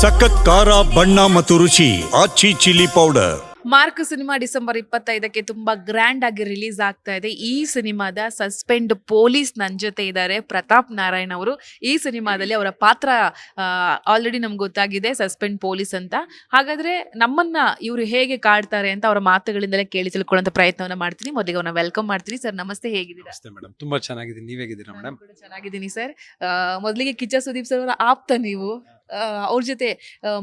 ಸಖತ್ ಖಾರ ಬಣ್ಣ ಮತ್ತು ರುಚಿ Aachi chilli powder. Mark cinema December ಇಪ್ಪತ್ತೈದಕ್ಕೆ ತುಂಬಾ ಗ್ರ್ಯಾಂಡ್ ಆಗಿ ರಿಲೀಸ್ ಆಗ್ತಾ ಇದೆ. ಈ ಸಿನಿಮಾದ ಸಸ್ಪೆಂಡ್ ಪೊಲೀಸ್ ನನ್ನ ಜೊತೆ ಇದ್ದಾರೆ. ಪ್ರತಾಪ್ ನಾರಾಯಣ್ ಅವರು. ಈ ಸಿನಿಮಾದಲ್ಲಿ ಅವರ ಪಾತ್ರ ಆಲ್ರೆಡಿ ನಮ್ಗೆ ಗೊತ್ತಾಗಿದೆ ಸಸ್ಪೆಂಡ್ ಪೊಲೀಸ್ ಅಂತ. ಹಾಗಾದ್ರೆ ನಮ್ಮನ್ನ ಇವರು ಹೇಗೆ ಕಾಡ್ತಾರೆ ಅಂತ ಅವರ ಮಾತುಗಳಿಂದಲೇ ಕೇಳಿ ತಿಳ್ಕೊಳ್ಳೋಂಥ ಪ್ರಯತ್ನವನ್ನ ಮಾಡ್ತೀನಿ. ಮೊದಲಿಗೆ ಅವನ್ನ ವೆಲ್ಕಮ್ ಮಾಡ್ತೀನಿ. ಸರ್ ನಮಸ್ತೆ ಹೇಗಿದ್ದೀರಾ? ನಮಸ್ತೆ ಮೇಡಮ್. ತುಂಬಾ ಚೆನ್ನಾಗಿದ್ದೀನಿ. ನೀವ್ ಹೇಗಿದ್ದೀರಾ ಮೇಡಮ್? ಚೆನ್ನಾಗಿದ್ದೀನಿ ಸರ್. ಮೊದಲಿಗೆ ಕಿಚ್ಚ ಸುದೀಪ್ ಸರ್ ಅವರ ಆಪ್ತ ನೀವು. ಅವ್ರ ಜೊತೆ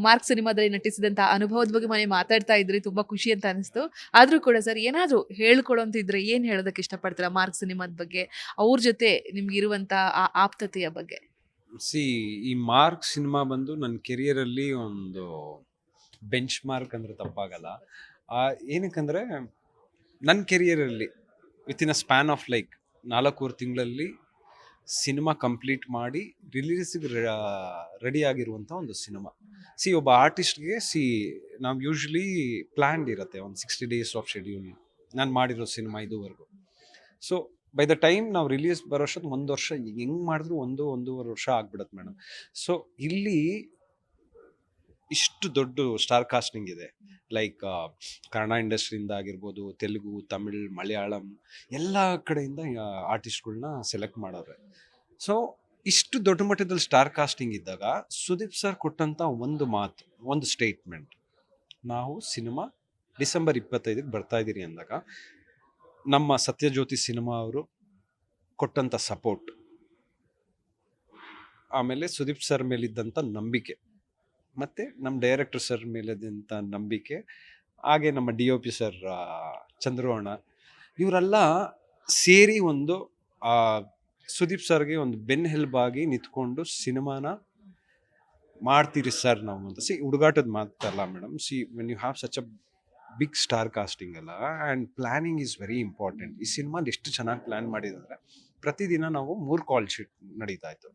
ಮಾರ್ಕ್ ಸಿನಿಮಾದಲ್ಲಿ ನಟಿಸಿದಂತ ಅನುಭವದ ಬಗ್ಗೆ ಮನೆ ಮಾತಾಡ್ತಾ ಇದ್ರಿ ತುಂಬಾ ಖುಷಿ ಅಂತ ಅನಿಸ್ತು. ಆದ್ರೂ ಕೂಡ ಸರ್, ಏನಾದ್ರೂ ಹೇಳ್ಕೊಡೋಂತಿದ್ರೆ ಏನ್ ಹೇಳೋದಕ್ಕೆ ಇಷ್ಟಪಡ್ತೀರಾ ಮಾರ್ಕ್ ಸಿನಿಮಾದ ಬಗ್ಗೆ? ಅವ್ರ ಜೊತೆ ನಿಮ್ಗೆ ಇರುವಂತ ಆ ಆಪ್ತತೆಯ ಬಗ್ಗೆ. ಸಿ, ಈ ಮಾರ್ಕ್ ಸಿನಿಮಾ ಬಂದು ನನ್ನ ಕೆರಿಯರಲ್ಲಿ ಒಂದು ಬೆಂಚ್ ಮಾರ್ಕ್ ಅಂದ್ರೆ ತಪ್ಪಾಗಲ್ಲ. ಏನಕ್ಕಂದ್ರೆ ನನ್ನ ಕೆರಿಯರಲ್ಲಿ within a span of like ನಾಲ್ಕೂವರೆ ತಿಂಗಳಲ್ಲಿ ಸಿನಿಮಾ ಕಂಪ್ಲೀಟ್ ಮಾಡಿ ರಿಲೀಸಿಗೆ ರೆಡಿ ಆಗಿರುವಂಥ ಒಂದು ಸಿನಿಮಾ. ಸಿ, ಒಬ್ಬ ಆರ್ಟಿಸ್ಟ್ಗೆ ಸಿ, ನಾವು ಯೂಶ್ವಲಿ ಪ್ಲ್ಯಾನ್ಡ್ ಇರುತ್ತೆ, ಒಂದು ಸಿಕ್ಸ್ಟಿ ಡೇಸ್ ಆಫ್ ಶೆಡ್ಯೂಲ್ ನಾನು ಮಾಡಿರೋ ಸಿನಿಮಾ ಇದುವರೆಗೂ. ಸೊ, ಬೈ ದ ಟೈಮ್ ನಾವು ರಿಲೀಸ್ ಬರೋ ಅಷ್ಟೊತ್ತು ಒಂದು ವರ್ಷ ಹೆಂಗೆ ಮಾಡಿದ್ರು ಒಂದು ಒಂದೂವರೆ ವರ್ಷ ಆಗ್ಬಿಡತ್ತೆ ಮೇಡಮ್. ಸೊ, ಇಲ್ಲಿ ಇಷ್ಟು ದೊಡ್ಡ ಸ್ಟಾರ್ ಕಾಸ್ಟಿಂಗ್ ಇದೆ. ಲೈಕ್ ಕನ್ನಡ ಇಂಡಸ್ಟ್ರಿಯಿಂದ ಆಗಿರ್ಬೋದು ತೆಲುಗು ತಮಿಳ್ ಮಲಯಾಳಂ ಎಲ್ಲ ಕಡೆಯಿಂದ ಆರ್ಟಿಸ್ಟ್ಗಳನ್ನ ಸೆಲೆಕ್ಟ್ ಮಾಡೋರೆ ಸೊ ಇಷ್ಟು ದೊಡ್ಡ ಮಟ್ಟದಲ್ಲಿ ಸ್ಟಾರ್ ಕಾಸ್ಟಿಂಗ್ ಇದ್ದಾಗ ಸುದೀಪ್ ಸರ್ ಕೊಟ್ಟಂಥ ಒಂದು ಮಾತು ಒಂದು ಸ್ಟೇಟ್ಮೆಂಟ್ ನಾವು ಸಿನಿಮಾ ಡಿಸೆಂಬರ್ ಇಪ್ಪತ್ತೈದಕ್ಕೆ ಬರ್ತಾ ಇದ್ದೀರಿ ಅಂದಾಗ ನಮ್ಮ ಸತ್ಯಜ್ಯೋತಿ ಸಿನಿಮಾ ಅವರು ಕೊಟ್ಟಂಥ ಸಪೋರ್ಟ್ ಆಮೇಲೆ ಸುದೀಪ್ ಸರ್ ಮೇಲಿದ್ದಂಥ ನಂಬಿಕೆ. ಮತ್ತೆ ನಮ್ಮ ಡೈರೆಕ್ಟರ್ ಸರ್ ಮೇಲಿದ್ದಂಥ ನಂಬಿಕೆ, ಹಾಗೆ ನಮ್ಮ ಡಿ ಒ ಪಿ ಸರ್ ಚಂದ್ರೋಣ ಇವರೆಲ್ಲ ಸೇರಿ ಒಂದು ಸುದೀಪ್ ಸರ್ಗೆ ಒಂದು ಬೆನ್ ಹೆಲ್ಬಾಗಿ ನಿಂತ್ಕೊಂಡು ಸಿನಿಮಾನ ಮಾಡ್ತೀರಿ ಸರ್ ನಾವು ಅಂತ. ಸಿ, ಹುಡುಗಾಟದ ಮಾತಲ್ಲ madam see when you have such a big star casting ಅಲ್ಲ and planning is very important ಈ ಸಿನಿಮಾದ ಎಷ್ಟು ಚೆನ್ನಾಗಿ ಪ್ಲ್ಯಾನ್ ಮಾಡಿದ್ದಾರೆ ಪ್ರತಿದಿನ ನಾವು ಮೂರು ಕಾಲ್ ಶೀಟ್ ನಡೀತಾ ಇತ್ತು.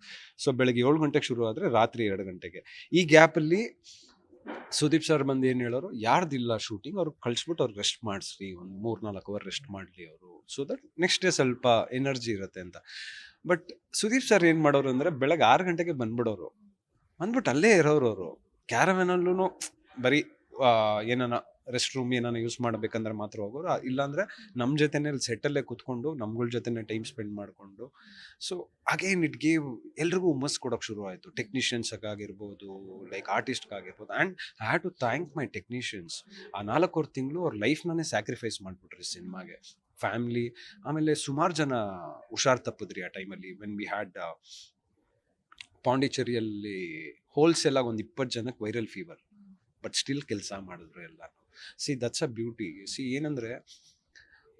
ಸೊ ಬೆಳಗ್ಗೆ ಏಳು ಗಂಟೆಗೆ ಶುರು ಆದರೆ ರಾತ್ರಿ ಎರಡು ಗಂಟೆಗೆ. ಈ ಗ್ಯಾಪಲ್ಲಿ ಸುದೀಪ್ ಸರ್ ಬಂದು ಏನು ಹೇಳೋರು, ಯಾರ್ದಿಲ್ಲ ಶೂಟಿಂಗ್ ಅವ್ರಿಗೆ ಕಳಿಸ್ಬಿಟ್ಟು ಅವ್ರಿಗೆ ರೆಸ್ಟ್ ಮಾಡಿಸ್ರಿ. ಒಂದು ಮೂರು ನಾಲ್ಕು ಅವರ್ ರೆಸ್ಟ್ ಮಾಡಲಿ ಅವರು. ಸೊ ದಟ್ ನೆಕ್ಸ್ಟ್ ಡೇ ಸ್ವಲ್ಪ ಎನರ್ಜಿ ಇರುತ್ತೆ ಅಂತ. ಬಟ್ ಸುದೀಪ್ ಸರ್ ಏನು ಮಾಡೋರು ಅಂದರೆ, ಬೆಳಗ್ಗೆ ಆರು ಗಂಟೆಗೆ ಬಂದ್ಬಿಡೋರು. ಬಂದ್ಬಿಟ್ಟು ಅಲ್ಲೇ ಇರೋರು ಅವರು. ಕ್ಯಾರವೆನಲ್ಲೂ ಬರೀ ಏನನ್ನ ಏನಾನ ರೆಸ್ಟ್ ರೂಮ್ ಏನಾನ ಯೂಸ್ ಮಾಡಬೇಕಂದ್ರೆ ಮಾತ್ರ ಹೋಗೋರು. ಇಲ್ಲಾಂದ್ರೆ ನಮ್ಮ ಜೊತೆನೇ ಸೆಟ್ಟಲ್ಲೇ ಕುತ್ಕೊಂಡು ನಮ್ಗಳ ಜೊತೆನೇ ಟೈಮ್ ಸ್ಪೆಂಡ್ ಮಾಡಿಕೊಂಡು. ಸೊ ಅಗೇನ್ ಇಟ್ ಗೇವ್ ಎಲ್ರಿಗೂ ಹುಮ್ಮಸ್ ಕೊಡೋಕೆ ಶುರು ಆಯಿತು. ಟೆಕ್ನಿಷಿಯನ್ಸ್ಗಾಗಿರ್ಬೋದು like ಆರ್ಟಿಸ್ಟ್ಗಾಗಿರ್ಬೋದು and I had to thank my technicians ಆ ನಾಲ್ಕೂವರೆ ತಿಂಗಳು ಅವ್ರ ಲೈಫ್ನೇ ಸ್ಯಾಕ್ರಿಫೈಸ್ ಮಾಡಿಬಿಟ್ರಿ ಸಿನಿಮಾಗೆ ಫ್ಯಾಮ್ಲಿ ಆಮೇಲೆ ಸುಮಾರು ಜನ ಹುಷಾರ್ ತಪ್ಪಿದ್ರಿ ಆ ಟೈಮಲ್ಲಿ ವೆನ್ ವಿ ಹ್ಯಾಡ್ ಪಾಂಡಿಚೇರಿಯಲ್ಲಿ ಹೋಲ್ಸೇಲಾಗಿ ಒಂದು ಇಪ್ಪತ್ತು ಜನಕ್ಕೆ ವೈರಲ್ ಫೀವರ್ ಬಟ್ ಸ್ಟಿಲ್ ಕೆಲಸ ಮಾಡಿದ್ರು ಎಲ್ಲ see that's a beauty see ಏನಂದರೆ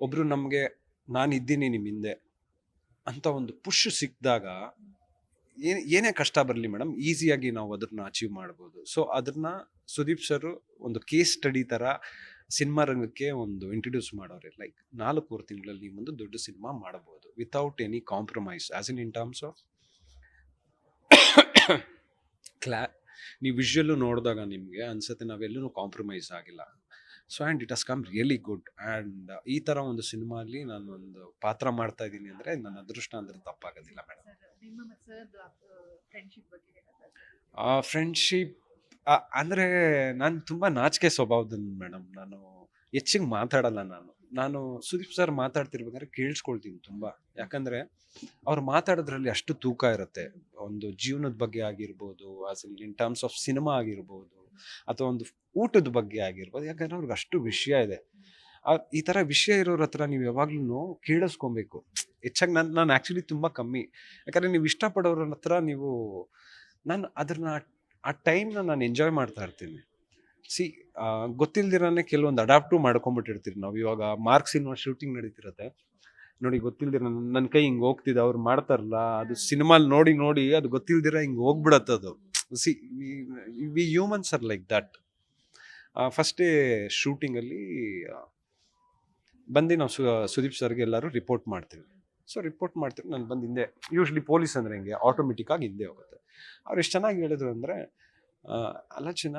ಒಬ್ಬರು ನಮಗೆ, ನಾನು ಇದ್ದೀನಿ ನಿಮ್ಮ ಹಿಂದೆ. ಅಂತ ಒಂದು ಪುಷ್ ಸಿಕ್ಕಿದಾಗ, ಏನು, ಏನೇ ಕಷ್ಟ ಬರಲಿ ಮೇಡಮ್, ಈಸಿಯಾಗಿ ನಾವು ಅದನ್ನ ಅಚೀವ್ ಮಾಡ್ಬೋದು. ಸೊ ಅದನ್ನ ಸುದೀಪ್ ಸರ್ ಒಂದು ಕೇಸ್ ಸ್ಟಡಿ ಥರ ಸಿನಿಮಾ ರಂಗಕ್ಕೆ ಒಂದು ಇಂಟ್ರೊಡ್ಯೂಸ್ ಮಾಡೋರೆ. ಲೈಕ್ ನಾಲ್ಕೂವರೆ ತಿಂಗಳಲ್ಲಿ ನೀವು ಒಂದು ದೊಡ್ಡ ಸಿನಿಮಾ ಮಾಡಬಹುದು without any compromise as in in terms of ಕ್ಲಾ ನೀವು ವಿಷುವಲ್ಲು ನೋಡಿದಾಗ ನಿಮಗೆ ಅನ್ಸುತ್ತೆ ನಾವೆಲ್ಲೂ ಕಾಂಪ್ರಮೈಸ್ ಆಗಿಲ್ಲ. So and it has come really good and ಈ ಥರ ಒಂದು ಸಿನಿಮಾಲಿ ನಾನು ಒಂದು ಪಾತ್ರ ಮಾಡ್ತಾ ಇದ್ದೀನಿ ಅಂದರೆ ನನ್ನ ಅದೃಷ್ಟ ಅಂದರೆ ತಪ್ಪಾಗೋದಿಲ್ಲ ಮೇಡಮ್ ಫ್ರೆಂಡ್ಶಿಪ್ ಅಂದರೆ ನಾನು ತುಂಬ ನಾಚಿಕೆ ಸ್ವಭಾವದ ಮೇಡಮ್ ನಾನು ಹೆಚ್ಚಿಗೆ ಮಾತಾಡಲ್ಲ ನಾನು. ನಾನು ಸುದೀಪ್ ಸರ್ ಮಾತಾಡ್ತಿರ್ಬೇಕಾದ್ರೆ ಕೇಳಿಸ್ಕೊಳ್ತೀನಿ ತುಂಬ. ಯಾಕಂದ್ರೆ ಅವ್ರು ಮಾತಾಡೋದ್ರಲ್ಲಿ ಅಷ್ಟು ತೂಕ ಇರುತ್ತೆ. ಒಂದು ಜೀವನದ ಬಗ್ಗೆ ಆಗಿರ್ಬೋದು as in terms of cinema ಆಗಿರ್ಬೋದು, ಅಥವಾ ಒಂದು ಊಟದ ಬಗ್ಗೆ ಆಗಿರ್ಬೋದು, ಯಾಕಂದ್ರೆ ಅವ್ರಿಗೆ ಅಷ್ಟು ವಿಷಯ ಇದೆ. ಈ ಥರ ವಿಷಯ ಇರೋರ ಹತ್ರ ನೀವು ಯಾವಾಗ್ಲೂ ಕೇಳಿಸ್ಕೊಬೇಕು. ಹೆಚ್ಚಾಗಿ ನಾನು ನಾನು ಆ್ಯಕ್ಚುಲಿ ತುಂಬ ಕಮ್ಮಿ. ಯಾಕಂದರೆ ನೀವು ಇಷ್ಟಪಡೋರ ಹತ್ರ ನೀವು, ನಾನು ಅದನ್ನ ಆ ಟೈಮ್ನ ನಾನು ಎಂಜಾಯ್ ಮಾಡ್ತಾ ಇರ್ತೀನಿ. ಸಿ ಗೊತ್ತಿಲ್ದಿರಾನೆ ಕೆಲವೊಂದು ಅಡಾಪ್ಟು ಮಾಡ್ಕೊಂಬಿಟ್ಟಿರ್ತೀರಿ ನಾವು. ಇವಾಗ ಮಾರ್ಕ್ಸ್ ಇನ್ನೊಂದು ಶೂಟಿಂಗ್ ನಡೀತಿರತ್ತೆ. ನೋಡಿ ಗೊತ್ತಿಲ್ದಿರ ನನ್ನ ಕೈ ಹಿಂಗೆ ಹೋಗ್ತಿದೆ, ಅವ್ರು ಮಾಡ್ತಾರಲ್ಲ, ಅದು ಸಿನಿಮಾಲ್ ನೋಡಿ ನೋಡಿ ಅದು ಗೊತ್ತಿಲ್ದಿರ ಹಿಂಗೆ ಹೋಗ್ಬಿಡತ್ತೆ ಅದು. See, we humans are like that ಫಸ್ಟೇ ಶೂಟಿಂಗಲ್ಲಿ ಬಂದು ನಾವು ಸು, ಸುದೀಪ್ ಸರ್ಗೆ ಎಲ್ಲರೂ ರಿಪೋರ್ಟ್ ಮಾಡ್ತೀವಿ. ಸೊ ರಿಪೋರ್ಟ್ ಮಾಡ್ತೀವಿ, ನಾನು ಬಂದು ಹಿಂದೆ ಯೂಶ್ವಲಿ ಪೊಲೀಸ್ ಅಂದರೆ ಹಿಂಗೆ ಆಟೋಮೆಟಿಕ್ಕಾಗಿ ಹಿಂದೆ ಹೋಗುತ್ತೆ. ಅವ್ರು ಎಷ್ಟು ಚೆನ್ನಾಗಿ ಹೇಳಿದ್ರು ಅಂದರೆ ಅಲ್ಲ ಚಿನ್ನ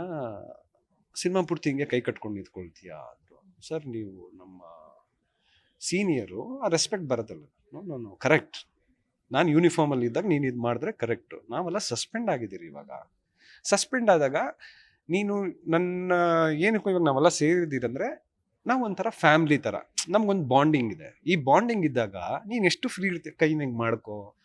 ಸಿನಿಮಾ ಪೂರ್ತಿ ಹಿಂಗೆ ಕೈ ಕಟ್ಕೊಂಡು ನಿಂತ್ಕೊಳ್ತೀಯಾ ಅಂದರು. ಸರ್, ನೀವು ನಮ್ಮ ಸೀನಿಯರು, ಆ ರೆಸ್ಪೆಕ್ಟ್ ಬರೋದಲ್ಲ ನಾನು ಕರೆಕ್ಟ್ ನಾನು ಯೂನಿಫಾರ್ಮಲ್ಲಿ ಇದ್ದಾಗ ನೀನು ಇದು ಮಾಡಿದ್ರೆ ಕರೆಕ್ಟು ನಾವೆಲ್ಲ ಸಸ್ಪೆಂಡ್ ಆಗಿದ್ದೀರಿ ಇವಾಗ. ಸಸ್ಪೆಂಡ್ ಆದಾಗ ನೀನು ನನ್ನ ಏನಕ್ಕೂ ಇವಾಗ ನಾವೆಲ್ಲ ಸೇರಿದ್ದೀರಂದ್ರೆ ನಾವು ಒಂಥರ ಫ್ಯಾಮ್ಲಿ ಥರ ನಮ್ಗೊಂದು ಬಾಂಡಿಂಗ್ ಇದೆ. ಈ ಬಾಂಡಿಂಗ್ ಇದ್ದಾಗ ನೀನು ಎಷ್ಟು ಫ್ರೀ ಇರ್ತೀಯ? ಕೈ ನಂಗೆ ಮಾಡ್ಕೋ.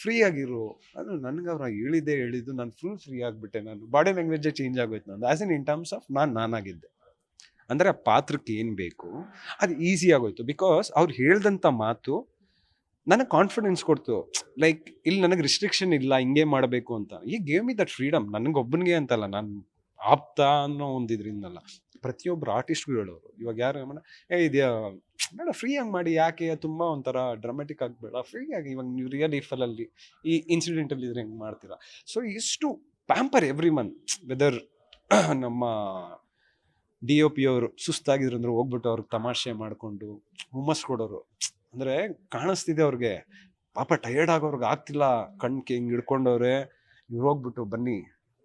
ಫ್ರೀ ಆಗಿರು. ಅದು ನನಗೆ ಅವ್ರು ಹೇಳಿದ್ದೆ ಹೇಳಿದ್ದು ನಾನು ಫುಲ್ ಫ್ರೀ ಆಗಿಬಿಟ್ಟೆ ನಾನು. ಬಾಡಿ ಲ್ಯಾಂಗ್ವೇಜೇ ಚೇಂಜ್ ಆಗೋಯ್ತು ನಂದು. As in in terms of ನಾನು ನಾನಾಗಿದ್ದೆ. ಅಂದರೆ ಆ ಪಾತ್ರಕ್ಕೆ ಏನು ಬೇಕು? ಅದು ಈಸಿ ಆಗೋಯ್ತು. ಬಿಕಾಸ್ ಅವ್ರು ಹೇಳ್ದಂಥ ಮಾತು ನನಗೆ ಕಾನ್ಫಿಡೆನ್ಸ್ ಕೊಡ್ತು. ಲೈಕ್ ಇಲ್ಲಿ ನನಗೆ ರಿಸ್ಟ್ರಿಕ್ಷನ್ ಇಲ್ಲ, ಹಿಂಗೆ ಮಾಡಬೇಕು ಅಂತ. ಈ ಗೇಮ್ ಇ ದಟ್ ಫ್ರೀಡಮ್ ನನಗೊಬ್ಬನಿಗೆ ಅಂತಲ್ಲ, ನಾನು ಆಪ್ತ ಅನ್ನೋ ಒಂದು ಇದರಿಂದಲ್ಲ. ಪ್ರತಿಯೊಬ್ಬರು ಆರ್ಟಿಸ್ಟ್ಗಳು ಹೇಳೋರು. ಇವಾಗ ಯಾರು ಏ ಏ, ಇದೆಯಾ, ಬೇಡ ಫ್ರೀ ಆಗಿ ಮಾಡಿ, ಯಾಕೆ? ತುಂಬ ಒಂಥರ ಡ್ರಾಮೆಟಿಕ್ ಆಗಬೇಡ. ಫ್ರೀ ಆಗಿ ಇವಾಗ ನೀವು ರಿಯಲ್ ಲೈಫಲ್ಲಿ ಈ ಇನ್ಸಿಡೆಂಟಲ್ಲಿ ಇದ್ರೆ ಹೆಂಗೆ ಮಾಡ್ತೀರಾ? ಸೊ ಇಷ್ಟು ಪ್ಯಾಂಪರ್ ಎವ್ರಿ ಮನ್ ವೆದರ್ ನಮ್ಮ ಡಿ ಒ ಪಿ ಅವರು ಸುಸ್ತಾಗಿದ್ರು ಅಂದ್ರೆ ಹೋಗ್ಬಿಟ್ಟು ಅವ್ರಿಗೆ ತಮಾಷೆ ಮಾಡಿಕೊಂಡು ಹುಮ್ಮಸ್ ಕೊಡೋರು. ಅಂದರೆ ಕಾಣಿಸ್ತಿದೆ ಅವ್ರಿಗೆ. ಪಾಪ ಟಯರ್ಡ್ ಆಗೋರ್ಗೆ ಆಗ್ತಿಲ್ಲ. ಕಣ್ಗೆ ಹಿಂಗೆ ಹಿಡ್ಕೊಂಡವ್ರೆ? ಇವ್ರು ಹೋಗ್ಬಿಟ್ಟು ಬನ್ನಿ.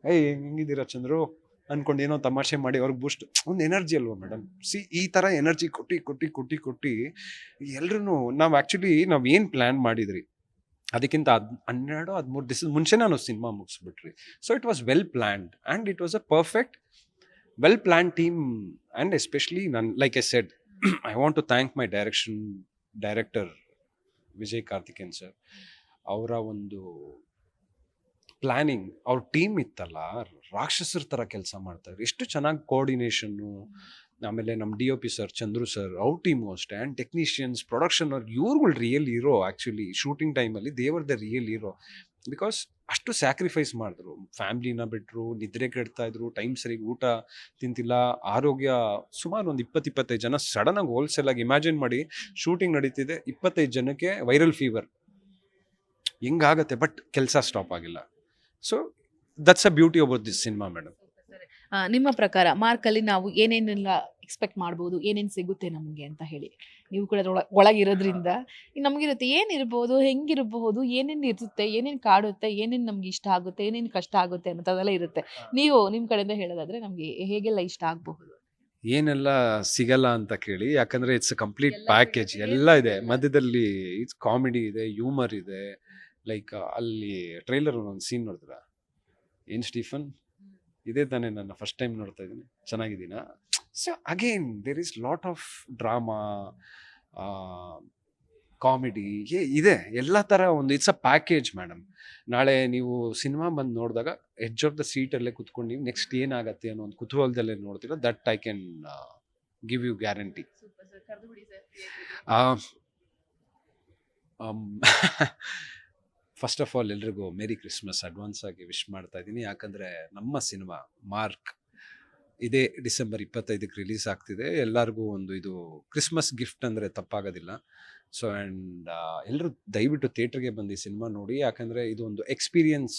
ಏಯ್ ಹೆಂಗಿದ್ದೀರಾ ಚಂದ್ರು? ಅನ್ಕೊಂಡು ಏನೋ ತಮಾಷೆ ಮಾಡಿ ಅವ್ರಿಗೆ ಬೂಸ್ಟ್ ಒಂದು ಎನರ್ಜಿ ಅಲ್ವಾ ಮೇಡಮ್ ಸಿ ಈ ಥರ ಎನರ್ಜಿ ಕೊಟ್ಟು ಕೊಟ್ಟು ಕೊಟ್ಟು ಕೊಟ್ಟು ಎಲ್ರೂ ನಾವು ಆ್ಯಕ್ಚುಲಿ ನಾವು ಏನು ಪ್ಲ್ಯಾನ್ ಮಾಡಿದ್ರಿ? ಅದಕ್ಕಿಂತ ಹದ್, ಹನ್ನೆರಡು, ಹದಿಮೂರು ದಿವಸದ ಮುಂಚೆ ನಾನು cinema ಮುಗಿಸ್ಬಿಟ್ರಿ. So it was well planned and it was a perfect well plan team and especially ನಾನು like I said I want to thank my direction director Vijay Karthikeyan sir ಅವರ ಒಂದು ಪ್ಲ್ಯಾನಿಂಗ್ ಅವ್ರ ಟೀಮ್ ಇತ್ತಲ್ಲ, ರಾಕ್ಷಸರ ಥರ ಕೆಲಸ ಮಾಡ್ತಾರೆ ಎಷ್ಟು ಚೆನ್ನಾಗಿ ಕೋಆರ್ಡಿನೇಷನ್ನು ಆಮೇಲೆ ನಮ್ಮ D O P sir Chandru sir ಅವ್ರ ಟೀಮು ಅಷ್ಟೇ. ಆ್ಯಂಡ್ ಟೆಕ್ನಿಷಿಯನ್ಸ್ ಪ್ರೊಡಕ್ಷನ್ ಅವ್ರು ಇವ್ರುಗಳು ರಿಯಲ್ ಇರೋ ಆ್ಯಕ್ಚುಲಿ ಶೂಟಿಂಗ್ ಟೈಮಲ್ಲಿ they were the real hero because ಅಷ್ಟು ಸ್ಯಾಕ್ರಿಫೈಸ್ ಮಾಡಿದ್ರು. ಫ್ಯಾಮ್ಲಿನ ಬಿಟ್ಟರು ನಿದ್ರೆ ಕೆಡ್ತಾ ಇದ್ರು ಟೈಮ್ ಸರಿಗೆ ಊಟ ತಿಂತಿಲ್ಲ, ಆರೋಗ್ಯ ಸುಮಾರು ಒಂದು ಇಪ್ಪತ್ತು ಇಪ್ಪತ್ತೈದು ಜನ ಸಡನ್ನಾಗಿ ಹೋಲ್ಸೇಲ್ ಆಗಿ ಇಮ್ಯಾಜಿನ್ ಮಾಡಿ ಶೂಟಿಂಗ್ ನಡೀತಿದೆ, ಇಪ್ಪತ್ತೈದು ಜನಕ್ಕೆ ವೈರಲ್ ಫೀವರ್ ಹಿಂಗಾಗತ್ತೆ ಬಟ್ ಕೆಲಸ ಸ್ಟಾಪ್ ಆಗಿಲ್ಲ. So that's a beauty about this cinema madam ನಿಮ್ಮ ಪ್ರಕಾರ ಮಾರ್ಕಲ್ಲಿ ನಾವು ಏನೇನೆಲ್ಲ ಎಕ್ಸ್ಪೆಕ್ಟ್ ಮಾಡ್ಬೋದು ಏನೇನು ಸಿಗುತ್ತೆ ನಮಗೆ ಅಂತ ಹೇಳಿ. ನೀವು ಕೂಡ ಒಳಗಿರೋದ್ರಿಂದ. ನಮಗಿರುತ್ತೆ ಏನಿರ್ಬೋದು ಹೆಂಗಿರಬಹುದು ಏನೇನು ಇರುತ್ತೆ ಏನೇನು ಕಾಡುತ್ತೆ ಏನೇನು ನಮ್ಗೆ ಇಷ್ಟ ಆಗುತ್ತೆ ಏನೇನು ಕಷ್ಟ ಆಗುತ್ತೆ ಅನ್ನೋದೆಲ್ಲ ಇರುತ್ತೆ. ನೀವು ನಿಮ್ಮ ಕಡೆಯಿಂದ ಹೇಳೋದಾದ್ರೆ ನಮಗೆ ಹೇಗೆಲ್ಲ ಇಷ್ಟ ಆಗಬಹುದು? ಏನೆಲ್ಲ ಸಿಗಲ್ಲ ಅಂತ ಕೇಳಿ ಯಾಕಂದ್ರೆ ಇಟ್ಸ್ ಕಂಪ್ಲೀಟ್ ಪ್ಯಾಕೇಜ್ ಎಲ್ಲ ಇದೆ. ಮಧ್ಯದಲ್ಲಿ ಇಟ್ಸ್ ಕಾಮಿಡಿ ಇದೆ ಹ್ಯೂಮರ್ ಇದೆ. ಲೈಕ್ ಅಲ್ಲಿ ಟ್ರೈಲರ್ ಒಂದು ಸೀನ್ ನೋಡಿದ್ರ? ಏನ್ ಸ್ಟೀಫನ್? ಇದೇ ತಾನೇ ನನ್ನ ಫಸ್ಟ್ ಟೈಮ್ ನೋಡ್ತಾ ಇದ್ದೀನಿ. ಚೆನ್ನಾಗಿದ್ದೀನಾ? So again there is lot of drama comedy ಇದೆ. ಎಲ್ಲ ಥರ ಒಂದು ಇಟ್ಸ್ ಅ ಪ್ಯಾಕೇಜ್ ಮೇಡಮ್ ನಾಳೆ ನೀವು ಸಿನಿಮಾ ಬಂದು ನೋಡಿದಾಗ ಎಡ್ಜ್ ಆಫ್ ದ ಸೀಟಲ್ಲೇ ಕುತ್ಕೊಂಡು ನೀವು ನೆಕ್ಸ್ಟ್ ಏನಾಗತ್ತೆ ಅನ್ನೋ ಒಂದು ಕುತೂಹಲದಲ್ಲೇ ನೋಡ್ತೀರ? That I can give you guarantee first of all ಎಲ್ರಿಗೂ ಮೇರಿ ಕ್ರಿಸ್ಮಸ್ ಅಡ್ವಾನ್ಸ್ ಆಗಿ ವಿಶ್ ಮಾಡ್ತಾ ಇದ್ದೀನಿ. ಯಾಕಂದರೆ ನಮ್ಮ ಸಿನಿಮಾ ಮಾರ್ಕ್ ಇದೇ ಡಿಸೆಂಬರ್ ಇಪ್ಪತ್ತೈದಕ್ಕೆ ರಿಲೀಸ್ ಆಗ್ತಿದೆ. ಎಲ್ಲರಿಗೂ ಒಂದು ಇದು ಕ್ರಿಸ್ಮಸ್ ಗಿಫ್ಟ್ ಅಂದರೆ ತಪ್ಪಾಗೋದಿಲ್ಲ. ಸೊ ಆ್ಯಂಡ್ ಎಲ್ಲರೂ ದಯವಿಟ್ಟು ಥಿಯೇಟ್ರಿಗೆ ಬಂದು ಈ ಸಿನಿಮಾ ನೋಡಿ. ಯಾಕಂದರೆ ಇದು ಒಂದು ಎಕ್ಸ್ಪೀರಿಯನ್ಸ್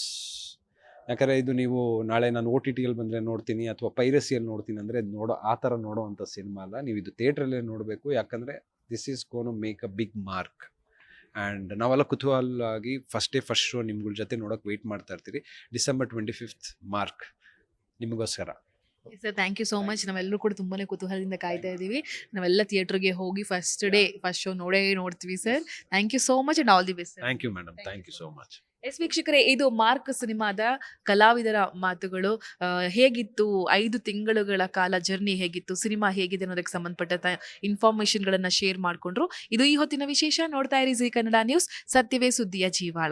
ಯಾಕಂದರೆ ಇದು ನೀವು ನಾಳೆ ನಾನು ಓ ಟಿ ಟಿಯಲ್ಲಿ ಬಂದರೆ ನೋಡ್ತೀನಿ ಅಥವಾ ಪೈರಸಿಯಲ್ಲಿ ನೋಡ್ತೀನಿ ಅಂದರೆ ನೋಡೋ, ಆ ಥರ ನೋಡೋವಂಥ ಸಿನಿಮಾ ಅಲ್ಲ. ನೀವು ಇದು ಥಿಯೇಟ್ರಲ್ಲೇ ನೋಡಬೇಕು. ಯಾಕಂದರೆ this is gonna make a big mark and ನಾವೆಲ್ಲ ಕುತೂಹಲ ಆಗಿ ಫಸ್ಟ್ ಡೇ ಫಸ್ಟ್ ಶೋ ನಿಮ್ಗಳ ಜೊತೆ ನೋಡೋಕೆ ವೆಯ್ಟ್ ಮಾಡ್ತಾ ಇರ್ತೀರಿ. ಡಿಸೆಂಬರ್ ಟ್ವೆಂಟಿ ಫಿಫ್ತ್ ಮಾರ್ಕ್ ನಿಮಗೋಸ್ಕರ sir thank you so much ನಾವೆಲ್ಲರೂ ಕೂಡ ತುಂಬಾ ಕುತೂಹಲದಿಂದ ಕಾಯ್ತಾ ಇದ್ದೀವಿ ನಾವೆಲ್ಲ ಥಿಯೇಟರ್ಗೆ ಹೋಗಿ ಫಸ್ಟ್ ಡೇ ಫಸ್ಟ್ ಶೋ ನೋಡೇ ನೋಡ್ತೀವಿ sir thank you so much and all the best thank you madam thank you so much yes ವೀಕ್ಷಕರೇ, ಇದು ಮಾರ್ಕ್ ಸಿನಿಮಾದ ಕಲಾವಿದರ ಮಾತುಗಳು. ಹೇಗಿತ್ತು, ಐದು ತಿಂಗಳುಗಳ ಕಾಲ ಜರ್ನಿ ಹೇಗಿತ್ತು, ಸಿನಿಮಾ ಹೇಗಿದೆ ಅನ್ನೋದಕ್ಕೆ ಸಂಬಂಧಪಟ್ಟ ಇನ್ಫಾರ್ಮೇಶನ್ಗಳನ್ನು ಶೇರ್ ಮಾಡಿಕೊಂಡ್ರು. ಇದು ಈ ಹೊತ್ತಿನ ವಿಶೇಷ ನೋಡ್ತಾ ಇರಿ ಜಿ ಕನ್ನಡ ನ್ಯೂಸ್, ಸತ್ಯವೇ ಸುದ್ದಿಯ ಜೀವಾಳ.